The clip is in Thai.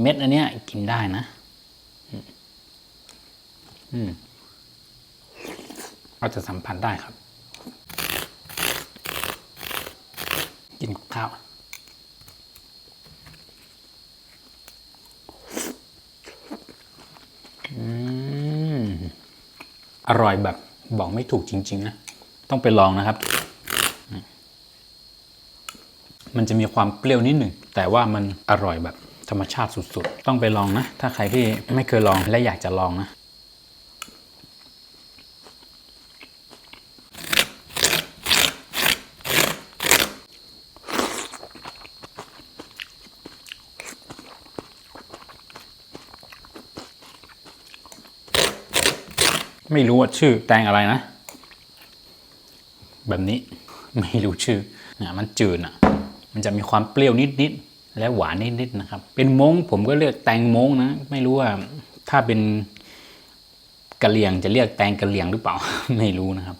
เม็ดอันเนี้ยกินได้นะ อืมเราจะสัมผัสได้ครับ กินกับข้าวอร่อยแบบบอกไม่ถูกจริง ๆ นะ ต้องไปลองนะครับ มันจะมีความเปรี้ยวนิดหนึ่ง แต่ว่ามันอร่อยแบบ ธรรมชาติสุดๆ ต้องไปลองนะ ถ้าใครที่ไม่เคยลองและอยากจะลองนะ ไม่รู้ว่าชื่อแตงอะไรนะ แบบนี้ไม่รู้ชื่อนะมันจืดอะ มันจะมีความเปรี้ยวนิดๆ และหวานนิดๆนะครับ เป็นมงผมก็เรียกแตงมงนะ ไม่รู้ว่าถ้าเป็นกะเหลี่ยงจะเรียกแตงกะเหลี่ยงหรือเปล่า ไม่รู้นะครับ